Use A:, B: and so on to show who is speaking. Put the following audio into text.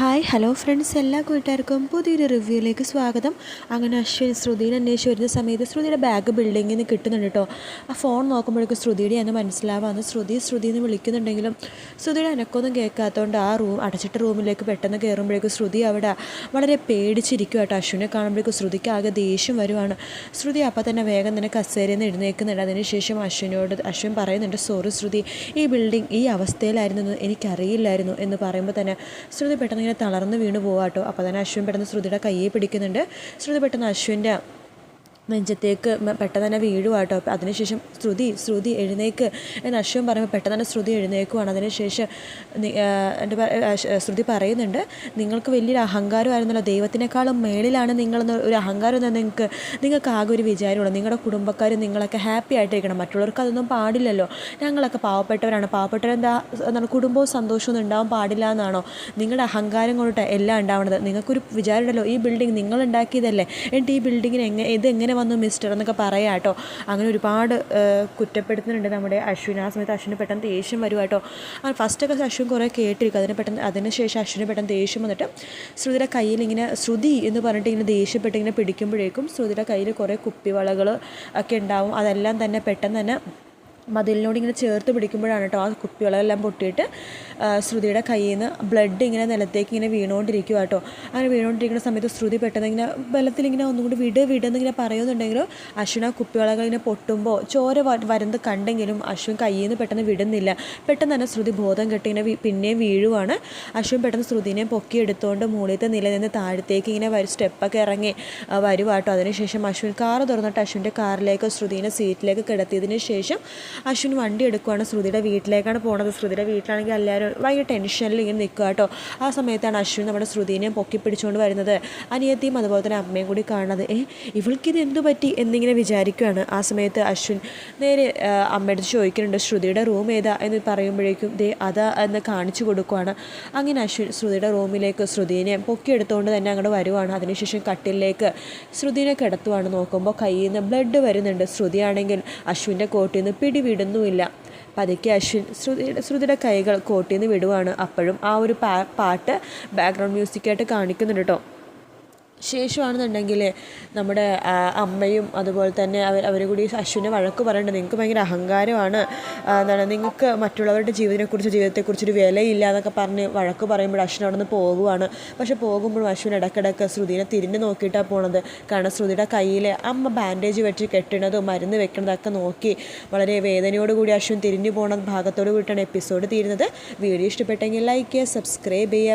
A: Hi hello friends എല്ലാ കൂട്ടുകാർക്കും പുതിയൊരു റിവ്യൂയിലേക്ക് സ്വാഗതം. അങ്ങനെ അശ്വിൻ ശ്രുതിനെ അന്വേഷിച്ച് വരുന്ന സമയത്ത് ശ്രുതിയുടെ ബാഗ് ബിൽഡിങ്ങിൽ നിന്ന് കിട്ടുന്നുണ്ട് കേട്ടോ ആ ഫോൺ നോക്കുമ്പോഴേക്കും ശ്രുതിയുടെ എന്ന് മനസ്സിലാവാന്ന് ശ്രുതി ശ്രുതി എന്ന് വിളിക്കുന്നുണ്ടെങ്കിലും ശ്രുതിയുടെ അനക്കൊന്നും കേൾക്കാത്തതുകൊണ്ട് ആ റൂം അടച്ചിട്ട റൂമിലേക്ക് പെട്ടെന്ന് കയറുമ്പോഴേക്കും ശ്രുതി അവിടെ വളരെ പേടിച്ചിരിക്കും കേട്ടോ അശ്വിനെ കാണുമ്പോഴേക്കും ശ്രുതിക്ക് ആകെ ദേഷ്യം വരുവാണ്. ശ്രുതി അപ്പം തന്നെ വേഗം തന്നെ കസേരയിൽ നിന്ന് എഴുന്നേൽക്കുന്നുണ്ട് അതിനുശേഷം അശ്വിനോട് അശ്വിൻ പറയുന്നുണ്ട് സോറി ശ്രുതി ഈ ബിൽഡിംഗ് ഈ അവസ്ഥയിലായിരുന്നു എനിക്കറിയില്ലായിരുന്നു എന്ന് പറയുമ്പോൾ തന്നെ ശ്രുതി പെട്ടെന്ന് ഇങ്ങനെ തളർന്ന് വീണ് പോവാട്ടോ. അപ്പോൾ തന്നെ അശ്വിൻ പെട്ടെന്ന് ശ്രുതിയുടെ കയ്യെ പിടിക്കുന്നുണ്ട്. ശ്രുതി പെട്ടെന്ന് അശ്വിന്റെ നെഞ്ചത്തേക്ക് പെട്ടെന്ന് തന്നെ വീഴുവാട്ടോ അതിനുശേഷം ശ്രുതി ശ്രുതി എഴുന്നേക്ക്. എന്ന് അശ്വൻ പറയുമ്പോൾ പെട്ടെന്ന് തന്നെ ശ്രുതി എഴുന്നേക്കുവാണ്. അതിനുശേഷം എന്റെ ശ്രുതി പറയുന്നുണ്ട് നിങ്ങൾക്ക് വലിയൊരു അഹങ്കാരമായിരുന്നല്ലോ. ദൈവത്തിനേക്കാളും മേളിലാണ് നിങ്ങളെന്ന് ഒരു അഹങ്കാരം എന്ന് നിങ്ങൾക്ക് നിങ്ങൾക്ക് ആകെ ഒരു വിചാരമുള്ളൂ. നിങ്ങളുടെ കുടുംബക്കാർ നിങ്ങളൊക്കെ ഹാപ്പി ആയിട്ടിരിക്കണം. മറ്റുള്ളവർക്ക് അതൊന്നും പാടില്ലല്ലോ. ഞങ്ങളൊക്കെ പാവപ്പെട്ടവരാണ്. പാവപ്പെട്ടവരെന്താ എന്താണ് കുടുംബവും സന്തോഷവും ഉണ്ടാവാൻ പാടില്ല എന്നാണോ? നിങ്ങളുടെ അഹങ്കാരം കൊണ്ടിട്ട് എല്ലാം ഉണ്ടാവണത്. നിങ്ങൾക്കൊരു വിചാരമുണ്ടല്ലോ. ഈ ബിൽഡിംഗ് നിങ്ങൾ ഉണ്ടാക്കിയതല്ലേ എന്നിട്ട് ഈ ബിൽഡിങ്ങിന് എങ്ങനെ ഇത് എങ്ങനെ വന്നു മിസ്റ്റർ എന്നൊക്കെ പറയാം കേട്ടോ. അങ്ങനെ ഒരുപാട് കുറ്റപ്പെടുത്തുന്നുണ്ട് നമ്മുടെ അശ്വിൻ. ആ സമയത്ത് അശ്വിന് പെട്ടെന്ന് ദേഷ്യം വരും കേട്ടോ. അങ്ങനെ ഫസ്റ്റൊക്കെ അശ്വിൻ കുറേ കേട്ടിരിക്കും. അതിന് പെട്ടെന്ന് അതിന് ശേഷം അശ്വിന് പെട്ടെന്ന് ദേഷ്യം വന്നിട്ട് ശ്രുതിയുടെ കയ്യിൽ ഇങ്ങനെ ശ്രുതി എന്ന് പറഞ്ഞിട്ട് ഇങ്ങനെ ദേഷ്യപ്പെട്ട് ഇങ്ങനെ പിടിക്കുമ്പോഴേക്കും ശ്രുതിയുടെ കയ്യിൽ കുറേ കുപ്പിവളകൾ ഒക്കെ ഉണ്ടാവും. അതെല്ലാം തന്നെ പെട്ടെന്ന് തന്നെ മതിലിനോട് ഇങ്ങനെ ചേർത്ത് പിടിക്കുമ്പോഴാണ് കേട്ടോ ആ കുപ്പികളെല്ലാം പൊട്ടിയിട്ട് ശ്രുതിയുടെ കയ്യിൽ നിന്ന് ബ്ലഡ് ഇങ്ങനെ നിലത്തേക്ക് ഇങ്ങനെ വീണുകൊണ്ടിരിക്കുക കേട്ടോ അങ്ങനെ വീണുകൊണ്ടിരിക്കുന്ന സമയത്ത് ശ്രുതി പെട്ടെന്ന് ഇങ്ങനെ ബലത്തിൽ ഇങ്ങനെ ഒന്നും കൂടി വിട് വിടെന്നിങ്ങനെ പറയുന്നുണ്ടെങ്കിലും അശ്വിൻ ആ കുപ്പികളൊക്കെ ഇങ്ങനെ പൊട്ടുമ്പോൾ ചോര വരുന്നത് കണ്ടെങ്കിലും അശ്വിൻ കയ്യിൽ നിന്ന് പെട്ടെന്ന് വിടുന്നില്ല. പെട്ടെന്ന് തന്നെ ശ്രുതി ബോധം കെട്ടി ഇങ്ങനെ പിന്നെയും വീഴുവാണ്. അശ്വിൻ പെട്ടെന്ന് ശ്രുതിനെ പൊക്കിയെടുത്തുകൊണ്ട് മുകളിലത്തെ നില നിന്ന് താഴത്തേക്ക് ഇങ്ങനെ വരും സ്റ്റെപ്പൊക്കെ ഇറങ്ങി വരുവാട്ടോ അതിനുശേഷം അശ്വിൻ കാർ തുറന്നിട്ട് അശ്വിന്റെ കാറിലേക്ക് ശ്രുതിനെ സീറ്റിലേക്ക് കിടത്തിയതിന് ശേഷം അശ്വിൻ വണ്ടി എടുക്കുവാണ് ശ്രുതിയുടെ വീട്ടിലേക്കാണ് പോണത്. ശ്രുതിയുടെ വീട്ടിലാണെങ്കിൽ എല്ലാവരും ഭയങ്കര ടെൻഷനിൽ ഇങ്ങനെ നിൽക്കുക കേട്ടോ. ആ സമയത്താണ് അശ്വിൻ നമ്മുടെ ശ്രുതിനെ പൊക്കി പിടിച്ചുകൊണ്ട് വരുന്നത്. അനിയത്തിയും അതുപോലെ തന്നെ അമ്മയും കൂടി കാണുന്നത്. ഏ ഇവൾക്കിത് എന്തു പറ്റി? എന്നിങ്ങനെ വിചാരിക്കുകയാണ് ആ സമയത്ത് അശ്വിൻ നേരെ അമ്മയുടെ ചോദിക്കുന്നുണ്ട് ശ്രുതിയുടെ റൂം ഏതാ? എന്ന് പറയുമ്പോഴേക്കും ദേ അതാ എന്ന് കാണിച്ചു കൊടുക്കുവാണ്. അങ്ങനെ അശ്വിൻ ശ്രുതിയുടെ റൂമിലേക്ക് ശ്രുതിനെ പൊക്കിയെടുത്തുകൊണ്ട് തന്നെ അങ്ങോട്ട് വരുവാണ്. അതിനുശേഷം കട്ടിലേക്ക് ശ്രുതിനെ കിടത്തുവാണ് നോക്കുമ്പോൾ കയ്യിൽ നിന്ന് ബ്ലഡ് വരുന്നുണ്ട്. ശ്രുതിയാണെങ്കിൽ അശ്വിന്റെ കോട്ടിൽ നിന്ന് പിടി വിടുന്നുമില്ല. പതുക്കെ അശ്വിൻ ശ്രുതിയുടെ ശ്രുതിയുടെ കൈകൾ കോട്ടിൽ വിടുവാണ്. അപ്പോഴും ആ ഒരു പാട്ട് ബാക്ക്ഗ്രൗണ്ട് മ്യൂസിക്കായിട്ട് കാണിക്കുന്നുണ്ട് കേട്ടോ ശേഷമാണെന്നുണ്ടെങ്കിൽ നമ്മുടെ അമ്മയും അതുപോലെ തന്നെ അവർ അവർ കൂടി അശ്വിനെ വഴക്ക് പറയേണ്ടത് നിങ്ങൾക്ക് ഭയങ്കര അഹങ്കാരമാണ്. എന്താണ് നിങ്ങൾക്ക് മറ്റുള്ളവരുടെ ജീവിതത്തെക്കുറിച്ച് ജീവിതത്തെക്കുറിച്ചൊരു വിലയില്ല എന്നൊക്കെ പറഞ്ഞ് വഴക്ക് പറയുമ്പോൾ അശ്വിൻ അവിടെ നിന്ന് പോകുവാണ്. പക്ഷെ പോകുമ്പോഴും അശ്വിൻ ഇടയ്ക്കിടയ്ക്ക് ശ്രുതിനെ തിരിഞ്ഞ് നോക്കിയിട്ടാണ് പോണത്. കാരണം ശ്രുതിയുടെ കയ്യിൽ അമ്മ ബാൻഡേജ് വെച്ച് കെട്ടണതും മരുന്ന് വെക്കണതൊക്കെ നോക്കി വളരെ വേദനയോട് കൂടി അശ്വിൻ തിരിഞ്ഞു പോണ ഭാഗത്തോട് കൂടിയിട്ടാണ് എപ്പിസോഡ് തീരുന്നത്. വീഡിയോ ഇഷ്ടപ്പെട്ടെങ്കിൽ ലൈക്ക് ചെയ്യുക സബ്സ്ക്രൈബ് ചെയ്യുക.